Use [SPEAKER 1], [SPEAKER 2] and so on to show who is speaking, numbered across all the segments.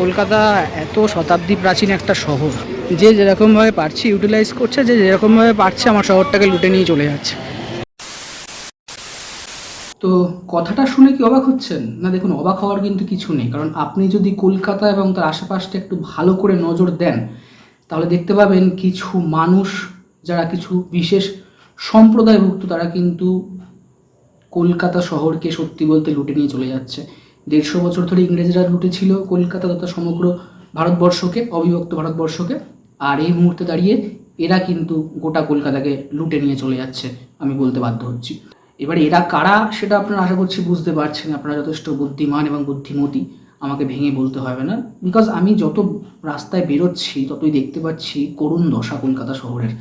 [SPEAKER 1] কলকাতা এত শতাব্দী প্রাচীন একটা শহর। যে যেরকমভাবে পারছি ইউটিলাইজ করছে, যে যেরকমভাবে পারছে আমার শহরটাকে লুটে নিয়ে চলে যাচ্ছে। তো কথাটা শুনে কি অবাক হচ্ছেন? না দেখুন, অবাক হওয়ার কিন্তু কিছু নেই। কারণ আপনি যদি কলকাতা এবং তার আশেপাশটা একটু ভালো করে নজর দেন, তাহলে দেখতে পাবেন কিছু মানুষ, যারা কিছু বিশেষ সম্প্রদায়ভুক্ত, তারা কিন্তু কলকাতা শহরকে সত্যি বলতে লুটে নিয়ে চলে যাচ্ছে। দেড়শো বছর ধরে ইংরেজরা লুটেছিল কলকাতা তথা সমগ্র ভারতবর্ষকে, অবিভক্ত ভারতবর্ষকে। আর এই মুহূর্তে দাঁড়িয়ে এরা কিন্তু গোটা কলকাতাকে লুটে নিয়ে চলে যাচ্ছে, আমি বলতে বাধ্য হচ্ছি। এবার এরা কারা সেটা আপনারা আশা করছি বুঝতে পারছেন, আপনারা যথেষ্ট বুদ্ধিমান এবং বুদ্ধিমতী, আমাকে ভেঙে বলতে হবে না। বিকজ আমি যত রাস্তায় বেরোচ্ছি, ততই দেখতে পাচ্ছি করুণ দশা কলকাতা শহরের।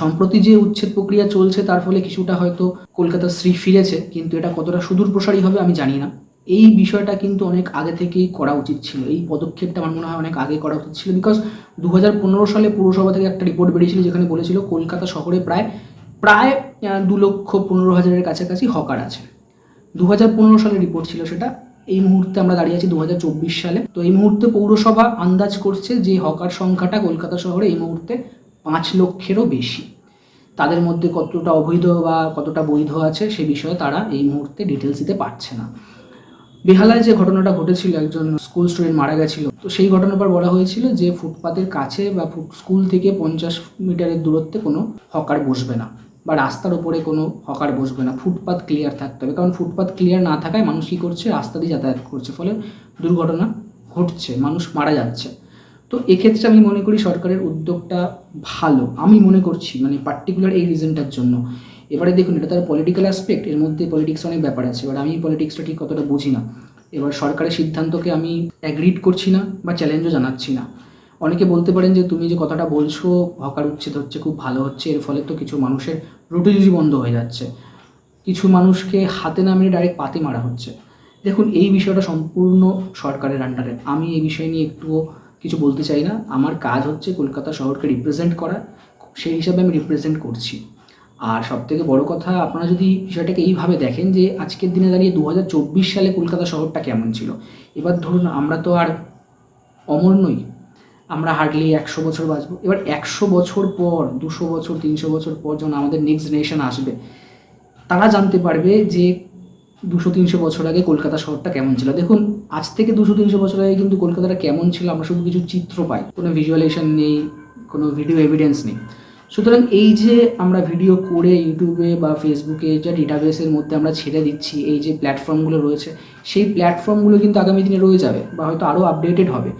[SPEAKER 1] সম্প্রতি যে উচ্ছেদ প্রক্রিয়া চলছে, তার ফলে কিছুটা হয়তো কলকাতার শ্রী ফিরেছে, কিন্তু এটা কতটা সুদূর প্রসারী হবে আমি জানি না। এই বিষয়টা কিন্তু অনেক আগে থেকেই করা উচিত ছিল। এই পদক্ষেপটা আমার মনে হয় অনেক আগে করা উচিত ছিল বিকজ দু হাজার পনেরো সালে পুরসভা থেকে একটা রিপোর্ট বেরিয়েছিল যেখানে বলেছিল কলকাতা শহরে প্রায় প্রায় দু লক্ষ পনেরো হাজারের কাছাকাছি হকার আছে। দু সালের রিপোর্ট ছিল সেটা। এই মুহূর্তে আমরা দাঁড়িয়ে আছি দু হাজার চব্বিশ সালে। তো এই মুহূর্তে পৌরসভা আন্দাজ করছে যে হকার সংখ্যাটা কলকাতা শহরে এই মুহূর্তে পাঁচ লক্ষেরও বেশি। তাদের মধ্যে কতটা অবৈধ বা কতটা বৈধ আছে সে বিষয়ে তারা এই মুহূর্তে ডিটেলস দিতে পারছে না। বেহালায় যে ঘটনাটা ঘটেছিল, একজন স্কুল স্টুডেন্ট মারা গেছিল। তো সেই ঘটনার পর বলা হয়েছিল যে, ফুটপাতের কাছে বা স্কুল থেকে পঞ্চাশ মিটারের দূরত্বে কোনো হকার বসবে না বা রাস্তার উপরে কোনো হকার বসবে না। ফুটপাত ক্লিয়ার থাকতে হবে। কারণ ফুটপাত ক্লিয়ার না থাকায় মানুষ কী করছে? রাস্তা দিয়ে যাতায়াত করছে। ফলে দুর্ঘটনা ঘটছে, মানুষ মারা যাচ্ছে। তো এক্ষেত্রে আমি মনে করি সরকারের উদ্যোগটা ভালো। আমি মনে করছি মানে পার্টিকুলার এই রিজনটার জন্য। এবারে দেখুন, এটা তার পলিটিক্যাল অ্যাসপেক্ট এর মধ্যে পলিটিক্স অনেক ব্যাপার আছে। এবার আমি পলিটিক্সটা ঠিক কতটা বুঝি না। এবার সরকারের সিদ্ধান্তকে আমি অ্যাগ্রিড করছি না বা চ্যালেঞ্জও জানাচ্ছি না। অনেকে বলতে পারেন যে, তুমি যে কথাটা বলছো, হকার উচ্ছেদ হচ্ছে, খুব ভালো হচ্ছে, এর ফলে তো কিছু মানুষের রুটি বন্ধ হয়ে যাচ্ছে। কিছু মানুষকে হাতে না মেরে ডাইরেক্ট পাতে মারা হচ্ছে। দেখুন, এই বিষয়টা সম্পূর্ণ সরকারের আন্ডারে আমি এই বিষয় নিয়ে একটুও কিছু বলতে চাই না। আমার কাজ হচ্ছে কলকাতা শহরকে রিপ্রেজেন্ট করা। সেই হিসাবে আমি রিপ্রেজেন্ট করছি। আর সব থেকে বড় কথা, আপনারা যদি বিষয়টাকে এইভাবে দেখেন যে আজকের দিনে দাঁড়িয়ে দু হাজার চব্বিশ সালে কলকাতা শহরটা কেমন ছিল? এবার ধরুন আমরা তো আর অমর নই, আমরা হার্ডলি একশো বছর বাঁচবো। এবার একশো বছর পর, দুশো বছর, তিনশো বছর পর যখন আমাদের নেক্সট জেনারেশন আসবে, তারা জানতে পারবে যে দুশো, তিনশো বছর আগে কলকাতা শহরটা কেমন ছিল। দেখুন, আজ থেকে দুশো, তিনশো বছর আগে কিন্তু কলকাতাটা কেমন ছিল, আমরা শুধু কিছু চিত্র পাই। কোনো ভিজুয়ালেশন নেই, কোনো ভিডিও এভিডেন্স নেই। সুতরাং এই যে আমরা ভিডিও করে ইউটিউবে বা ফেসবুকে যে ডেটাবেসের মধ্যে আমরা ছেড়ে দিচ্ছি, এই যে প্ল্যাটফর্মগুলো রয়েছে, সেই প্ল্যাটফর্মগুলো কিন্তু আগামী দিনে রয়ে যাবে বা হয়তো আরও আপডেটেড হবে।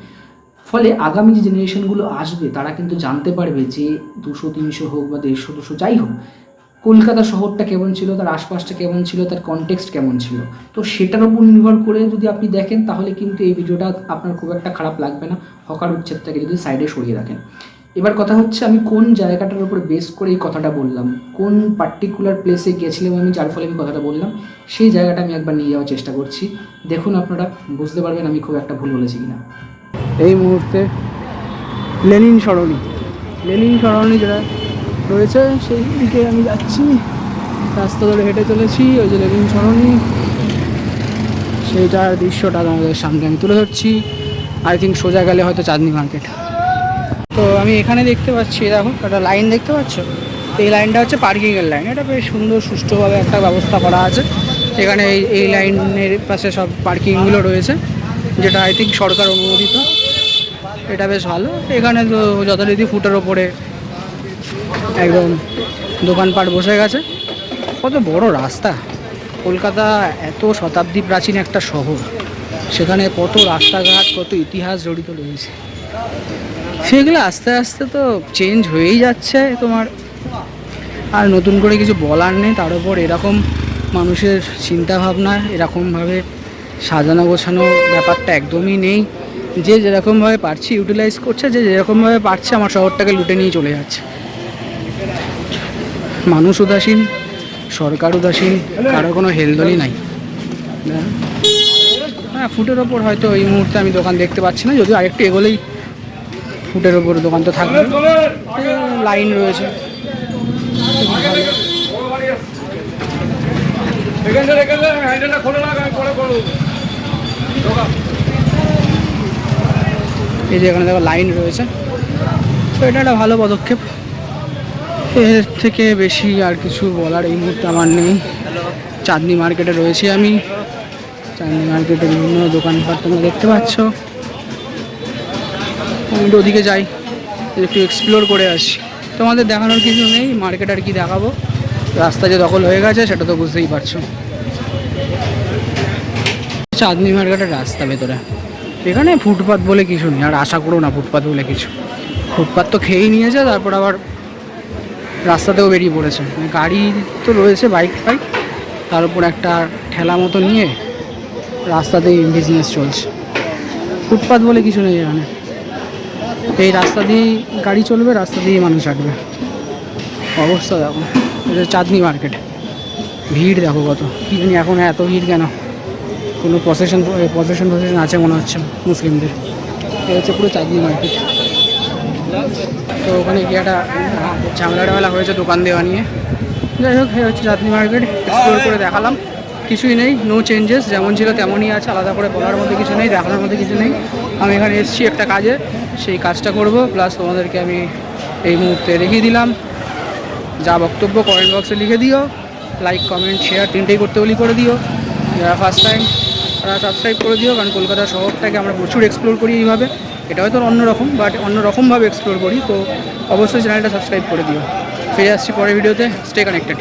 [SPEAKER 1] ফলে আগামী যে জেনারেশনগুলো আসবে, তারা কিন্তু জানতে পারবে যে দুশো, তিনশো হোক বা দেড়শো, দুশো যাই হোক, কলকাতা শহরটা কেমন ছিল, তার আশপাশটা কেমন ছিল, তার কনটেক্সট কেমন ছিল। তো সেটার উপর নির্ভর করে যদি আপনি দেখেন, তাহলে কিন্তু এই ভিডিওটা আপনার খুব একটা খারাপ লাগবে না। হকার উচ্ছেদটাকে যদি সাইডে সরিয়ে রাখেন। এবার কথা হচ্ছে আমি কোন জায়গাটার উপর বেস করে এই কথাটা বললাম? কোন পার্টিকুলার প্লেসে গেছিলাম আমি, যার ফলে আমি কথাটা বললাম? সেই জায়গাটা আমি একবার নিয়ে যাওয়ার চেষ্টা করছি। দেখুন আপনারা, বুঝতে পারবেন আমি খুব একটা ভুল বলেছি কিনা। এই মুহূর্তে লেনিন সরণি। লেনিন সরণি যেটা রয়েছে, সেই দিকে আমি যাচ্ছি। রাস্তা ধরে হেঁটে চলেছি, ওই যে লেনিন সরণি। সেইটার দৃশ্যটা আমাদের সামনে আমি তুলে ধরছি। আই থিঙ্ক সোজা গেলে হয়তো চাঁদনি মার্কেট তো আমি এখানে দেখতে পাচ্ছি দেখো, একটা লাইন দেখতে পাচ্ছ? এই লাইনটা হচ্ছে পার্কিংয়ের লাইন এটা বেশ সুন্দর, সুষ্ঠুভাবে একটা ব্যবস্থা করা আছে। এখানে এই এই লাইনের পাশে সব পার্কিংগুলো রয়েছে, যেটা আই থিঙ্ক সরকার অনুমোদিত। এটা বেশ ভালো। এখানে তো যথারীতি ফুটের ওপরে একদম দোকানপাট বসে গেছে। কত বড় রাস্তা। কলকাতা এত শতাব্দী প্রাচীন একটা শহর। সেখানে কত রাস্তাঘাট, কত ইতিহাস জড়িত রয়েছে। সেগুলো আস্তে আস্তে তো চেঞ্জ হয়েই যাচ্ছে তোমার। আর নতুন করে কিছু বলার নেই, তার উপর এরকম মানুষের চিন্তাভাবনা, এরকমভাবে সাজানো গোছানো ব্যাপারটা একদমই নেই। যে যেরকমভাবে পারছি ইউটিলাইজ করছে, যে যেরকমভাবে পারছে আমার শহরটাকে লুটে নিয়ে চলে যাচ্ছে। মানুষ উদাসীন, সরকার উদাসীন, কারও কোনো হেলদোলই নাই। হ্যাঁ ফুটের ওপর হয়তো এই মুহূর্তে আমি দোকান দেখতে পাচ্ছি না, যদিও আরেকটু এগোলেই ফুটের ওপর দোকান তো থাকবে। লাইন রয়েছে। এই যে এখানে দেখো লাইন রয়েছে। তো এটা একটা ভালো পদক্ষেপ। এর থেকে বেশি আর কিছু বলার এই মুহূর্তে আমার নেই। চাঁদনি মার্কেটে রয়েছি আমি। চাঁদনি মার্কেটে বিভিন্ন দোকানপাট তোমরা দেখতে পাচ্ছ। আমি একটু ওদিকে যাই, একটু এক্সপ্লোর করে আসি। তোমাদের দেখানোর কিছু নেই মার্কেট আর কি দেখাবো। রাস্তা যে দখল হয়ে গেছে, সেটা তো বুঝতেই পারছ। চাঁদনি মার্কেটের রাস্তা ভেতরে। এখানে ফুটপাত বলে কিছু নেই, আর আশা করো না ফুটপাত বলে কিছু। ফুটপাত তো খেয়েই নিয়েছে, তারপর আবার রাস্তাতেও বেরিয়ে পড়েছে। মানে গাড়ি তো রয়েছে বাইক ফাইক, তার উপর একটা ঠেলা মতো নিয়ে রাস্তাতেই বিজনেস চলছে। ফুটপাত বলে কিছু নেই এখানে। এই রাস্তা দিয়েই গাড়ি চলবে, রাস্তা দিয়েই মানুষ হাঁটবে অবস্থা দেখো, এটা চাঁদনি মার্কেট। ভিড় দেখো কত। কী জানি এখন এত ভিড় কেন? কোনো প্রসেশন প্রসেশন প্রসেশন আছে মনে হচ্ছে মুসলিমদের। এটা হচ্ছে পুরো চাঁদনি মার্কেট। তো ওখানে গিয়ে একটা ঝামেলা টামেলা হয়েছে দোকান দেওয়া নিয়ে। যাই হোক হচ্ছে চাঁদনি মার্কেট। এক্সপ্লোর করে দেখালাম। কিছুই নেই নো চেঞ্জেস যেমন ছিল তেমনই আছে, আলাদা করে বলার মধ্যে কিছু নেই, দেখানোর মধ্যে কিছু নেই। আমি এখানে এসেছি একটা কাজে, সেই কাজটা করব প্লাস তোমাদেরকে আমি এই মুহূর্তে রেখে দিলাম। যা বক্তব্য কমেন্ট বক্সে লিখে দিও লাইক কমেন্ট শেয়ার তিনটেই করতে বলি করে দিও। যারা ফার্স্ট টাইম তারা সাবস্ক্রাইব করে দিও, কারণ কলকাতা শহরটাকে আমরা প্রচুর এক্সপ্লোর করি এইভাবে। এটা হয়তো অন্যরকম বাট অন্যরকমভাবে এক্সপ্লোর করি, তো অবশ্যই চ্যানেলটা সাবস্ক্রাইব করে দিও। ফিরে আসছি পরের ভিডিওতে স্টে কানেক্টেড